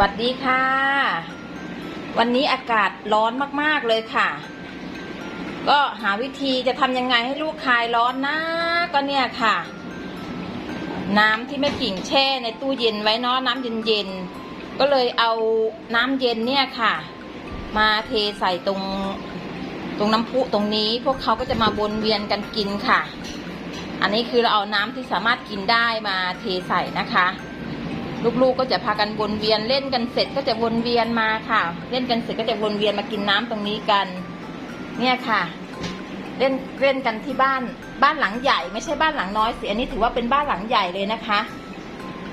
วัสดีค่ะ วันนี้อากาศร้อนมากๆเลยค่ะ ก็หาวิธีจะทำยังไงให้ลูกคลายร้อนนะ ก็เนี่ยค่ะ น้ำที่แม่กิ่งแช่ในตู้เย็นไว้เนาะน้ำเย็นๆก็เลยเอาน้ำเย็นเนี่ยค่ะ มาเทใส่ตรงตรงน้ำพุตรงนี้พวกเขาก็จะมาวนเวียนกันกินค่ะ อันนี้คือเราเอาน้ำที่สามารถกินได้มาเทใส่นะคะ ลูกๆก็จะพากันวนเวียนเล่นกันเสร็จก็จะวนเวียนมาค่ะ เล่นกันเสร็จก็จะวนเวียนมากินน้ำตรงนี้กัน เนี่ยค่ะ เล่นเล่นกันที่บ้านบ้านหลังใหญ่ ไม่ใช่บ้านหลังน้อยสิอันนี้ถือว่าเป็นบ้านหลังใหญ่เลยนะคะ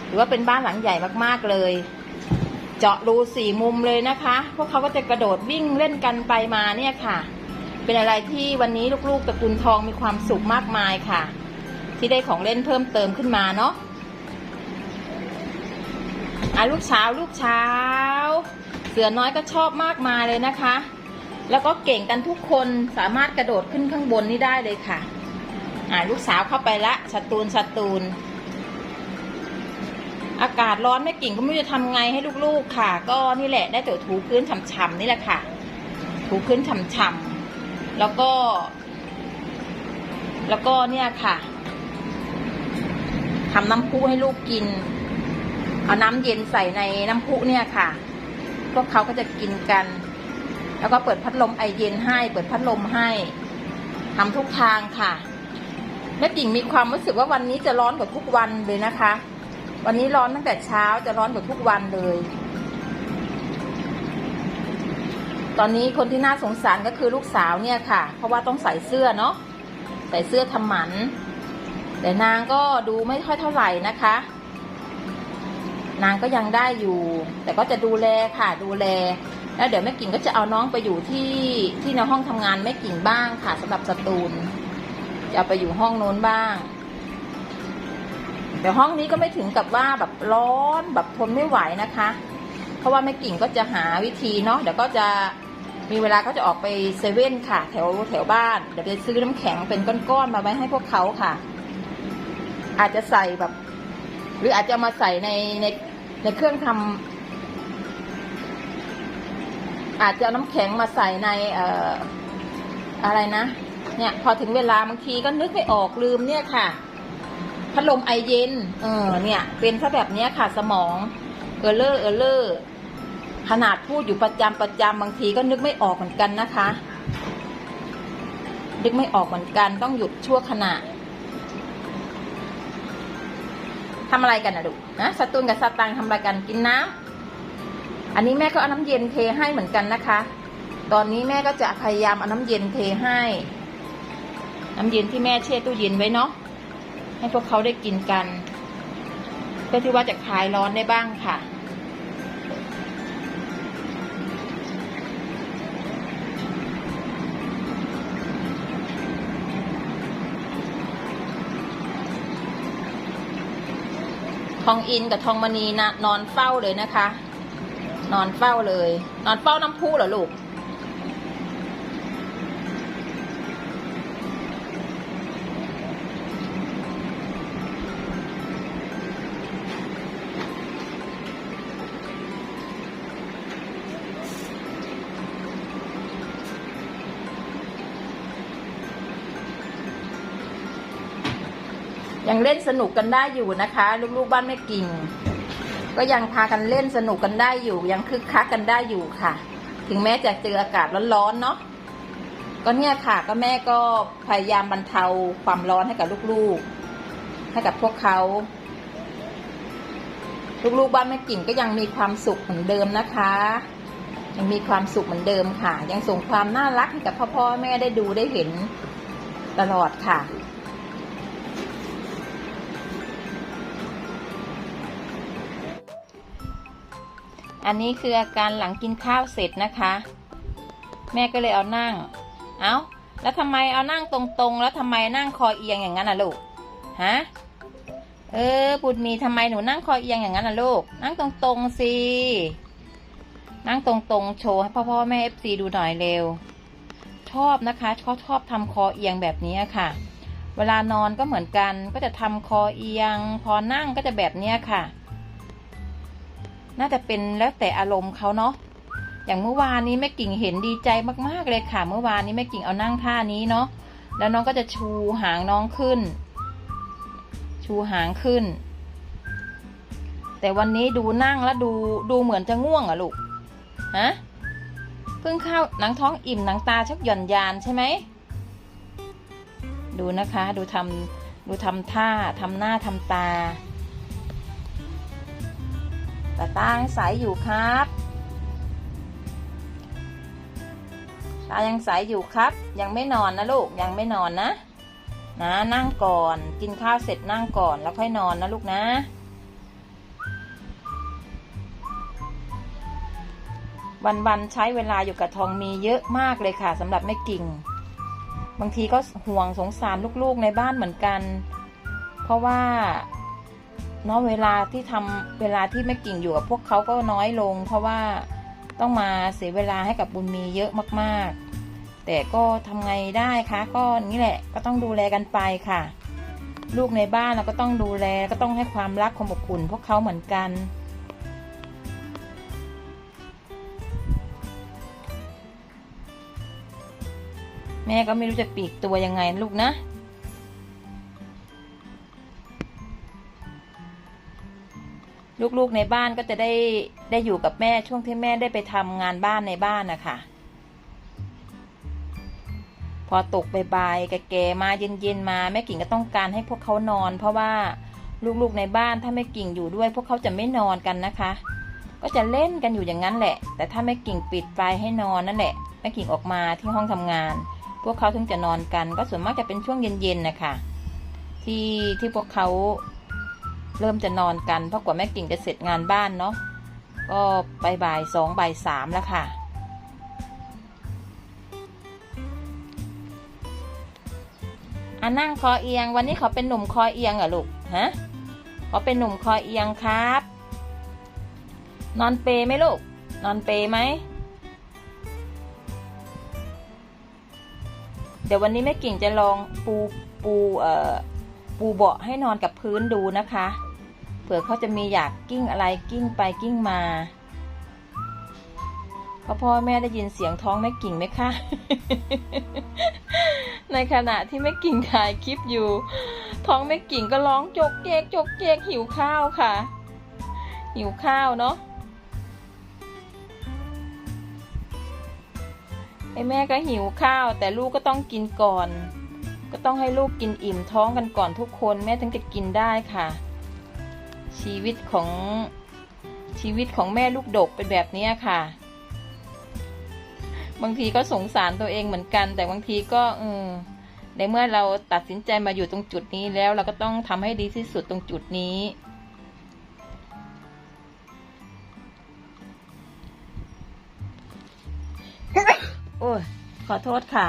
ถือว่าเป็นบ้านหลังใหญ่มากๆเลย เจาะรูสี่มุมเลยนะคะ พวกเขาก็จะกระโดดวิ่งเล่นกันไปมาเนี่ยค่ะ เป็นอะไรที่วันนี้ลูกๆตระกูลทองมีความสุขมากมายค่ะ ที่ได้ของเล่นเพิ่มเติมขึ้นมาเนาะะลูกเช้าลูกเช้า เสือน้อยก็ชอบมากมายเลยนะคะ แล้วก็เก่งกันทุกคนสามารถกระโดดขึ้นข้างบนนี่ได้เลยค่ะ อ่าลูกสาวเข้าไปละชัตูนชัตูน อากาศร้อนแม่กิ่งก็ไม่รู้จะทำไงให้ลูกๆค่ะ ก็นี่แหละได้แต่ถูพื้นฉ่ำๆนี่แหละค่ะ ถูพื้นฉ่ำๆแล้วก็ แล้วก็เนี่ยค่ะทำน้ำพุให้ลูกกิน เอาน้ำเย็นใส่ในน้ำพุเนี่ยค่ะ พวกเขาก็จะกินกัน แล้วก็เปิดพัดลมไอเย็นให้ เปิดพัดลมให้ทำทุกทางค่ะแม่ติ่งมีความรู้สึกว่าวันนี้จะร้อนกว่าทุกวันเลยนะคะ วันนี้ร้อนตั้งแต่เช้าจะร้อนกว่าทุกวันเลย ตอนนี้คนที่น่าสงสารก็คือลูกสาวเนี่ยค่ะ เพราะว่าต้องใส่เสื้อเนาะใส่เสื้อทำหมัน แต่นางก็ดูไม่ค่อยเท่าไหร่นะคะ นางก็ยังได้อยู่ แต่ก็จะดูแลค่ะดูแล แล้วเดี๋ยวแม่กิ่งก็จะเอาน้องไปอยู่ที่ที่ในห้องทำงานแม่กิ่งบ้างค่ะสำหรับสตูลจะเอาไปอยู่ห้องโน้นบ้าง แต่ห้องนี้ก็ไม่ถึงกับว่าแบบร้อนแบบทนไม่ไหวนะคะ เพราะว่าแม่กิ่งก็จะหาวิธีเนาะเดี๋ยวก็จะมีเวลาก็จะออกไปเซเว่นค่ะ แถวแถวบ้านเดี๋ยวไปซื้อน้ำแข็งเป็นก้อนๆมาไว้ให้พวกเขาค่ะ อาจจะใส่แบบ หรืออาจจะมาใส่ในใน ในเครื่องทำอาจจะเอาน้ำแข็งมาใส่ในเอ่ออะไรนะ เนี่ย พอถึงเวลาบางทีก็นึกไม่ออกลืมเนี่ยค่ะ พัดลมไอเย็น เออ เนี่ย เป็นถ้าแบบเนี้ยค่ะ สมอง เออเลอร์เออเลอร์ขนาดพูดอยู่ประจำประจำบางทีก็นึกไม่ออกเหมือนกันนะคะ นึกไม่ออกเหมือนกันต้องหยุดชั่วขณะ ทำอะไรกันนะลูกนะสตูนกับสตังค์ทำอะไรกันกินน้ำอันนี้แม่ก็เอาน้ำเย็นเทให้เหมือนกันนะคะ ตอนนี้แม่ก็จะพยายามเอาน้ำเย็นเทให้ น้ำเย็นที่แม่แช่ตู้เย็นไว้เนาะให้พวกเขาได้กินกัน เพื่อที่ว่าจะคลายร้อนได้บ้างค่ะ ทองอินกับทองมณีนะนอนเฝ้าเลยนะคะ นอนเฝ้าเลย นอนเฝ้าน้ำพุเหรอลูก ยังเล่นสนุกกันได้อยู่นะคะ ลูกๆบ้านแม่กิ่ง ก็ยังพากันเล่นสนุกกันได้อยู่ ยังคึกคักกันได้อยู่ค่ะ ถึงแม้จะเจออากาศร้อนๆเนาะก็เนี่ยค่ะก็แม่ก็พยายามบรรเทาความร้อนให้กับลูกๆ ให้กับพวกเขา ลูกๆบ้านแม่กิ่งก็ยังมีความสุขเหมือนเดิมนะคะยังมีความสุขเหมือนเดิมค่ะ ยังส่งความน่ารักให้กับพ่อพ่อแม่ได้ดูได้เห็นตลอดค่ะ อันนี้คืออาการหลังกินข้าวเสร็จนะคะ แม่ก็เลยเอานั่ง เอาแล้วทำไมเอานั่งตรงๆ แล้วทำไมนั่งคอเอียงอย่างนั้นอะลูก ฮะ เออปุดมีทำไมหนูนั่งคอเอียงอย่างนั้นอะลูก นั่งตรงๆสิ นั่งตรงๆ โชว์ให้พ่อพ่อแม่เอฟซีดูหน่อยเร็ว ชอบนะคะเขาชอบทำคอเอียงแบบนี้ค่ะ เวลานอนก็เหมือนกัน ก็จะทำคอเอียง พอนั่งก็จะแบบเนี้ยค่ะ น่าจะเป็นแล้วแต่อารมณ์เขาเนาะอย่างเมื่อวานนี้แม่กิ่งเห็นดีใจมากๆเลยค่ะ เมื่อวานนี้แม่กิ่งเอานั่งท่านี้เนาะแล้วน้องก็จะชูหางน้องขึ้น ชูหางขึ้น แต่วันนี้ดูนั่งแล้วดูดูเหมือนจะง่วงอะลูกฮะเพิ่งเข้าหนังท้องอิ่มหนังตาชักหย่อนยานใช่ไหมดูนะคะ ดูทำดูทำท่าทำหน้าทำตา แต่ตายังใสอยู่ครับ ตายังใสอยู่ครับ ยังไม่นอนนะลูกยังไม่นอนนะ นะนั่งก่อนกินข้าวเสร็จนั่งก่อนแล้วค่อยนอนนะลูกนะวันๆใช้เวลาอยู่กับทองมีเยอะมากเลยค่ะสำหรับแม่กิ่ง บางทีก็ห่วงสงสารลูกๆในบ้านเหมือนกัน เพราะว่า เนาะเวลาที่ทำเวลาที่แม่กิ่งอยู่กับพวกเขาก็น้อยลง เพราะว่าต้องมาเสียเวลาให้กับบุญมีเยอะมากๆ แต่ก็ทำไงได้คะก็นี่แหละก็ต้องดูแลกันไปค่ะ ลูกในบ้านเราก็ต้องดูแลก็ต้องให้ความรักความอบอุ่นพวกเขาเหมือนกันแม่ก็ไม่รู้จะปีกตัวยังไงลูกนะ ลูกๆในบ้านก็จะได้ได้อยู่กับแม่ช่วงที่แม่ได้ไปทำงานบ้านในบ้านนะคะพอตกบ่ายๆแก่ๆมาเย็นๆมาแม่กิ่งก็ต้องการให้พวกเขานอน เพราะว่าลูกๆในบ้านถ้าแม่กิ่งอยู่ด้วย พวกเขาจะไม่นอนกันนะคะ ก็จะเล่นกันอยู่อย่างนั้นแหละ แต่ถ้าแม่กิ่งปิดไฟให้นอนนั่นแหละแม่กิ่งออกมาที่ห้องทำงาน พวกเขาถึงจะนอนกัน ก็ส่วนมากจะเป็นช่วงเย็นๆนะคะที่ที่พวกเขา เริ่มจะนอนกันเพราะกว่าแม่กิ่งจะเสร็จงานบ้านเนาะก็บ่ายบ่ายสองบ่ายสามแล้วค่ะ อะนั่งคอเอียง วันนี้ขอเป็นหนุ่มคอเอียงเหรอลูกฮะขอเป็นหนุ่มคอเอียงครับ นอนเปย์ไหมลูก นอนเปย์ไหมเดี๋ยววันนี้แม่กิ่งจะลองปูปูเอ่อ ปูเบาะให้นอนกับพื้นดูนะคะ เผื่อเขาจะมีอยากกิ้งอะไรกิ้งไปกิ้งมาพ่อพ่อแม่ได้ยินเสียงท้องแม่กิ่งไหมคะ ในขณะที่แม่กิ่งถ่ายคลิปอยู่ ท้องแม่กิ่งก็ร้องจกเจกจกเจกหิวข้าวค่ะ หิวข้าวเนาะไอแม่ก็หิวข้าว แต่ลูกก็ต้องกินก่อน ก็ต้องให้ลูกกินอิ่มท้องกันก่อนทุกคนแม่ถึงจะกินได้ค่ะ ชีวิตของชีวิตของแม่ลูกดกเป็นแบบนี้ค่ะ บางทีก็สงสารตัวเองเหมือนกัน แต่บางทีก็เออในเมื่อเราตัดสินใจมาอยู่ตรงจุดนี้แล้ว เราก็ต้องทำให้ดีที่สุดตรงจุดนี้โอ้ยขอโทษค่ะ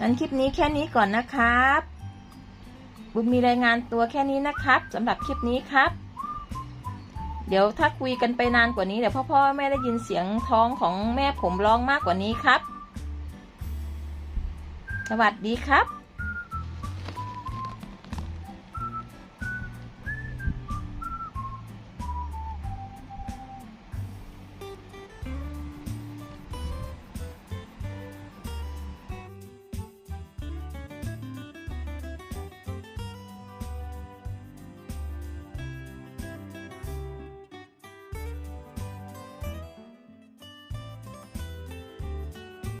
งั้นคลิปนี้แค่นี้ก่อนนะครับบุ๊มีรายงานตัวแค่นี้นะครับสำหรับคลิปนี้ครับ เดี๋ยวถ้าคุยกันไปนานกว่านี้เดี๋ยวพ่อพ่อแม่ได้ยินเสียงท้องของแม่ผมร้องมากกว่านี้ครับ สวัสดีครับ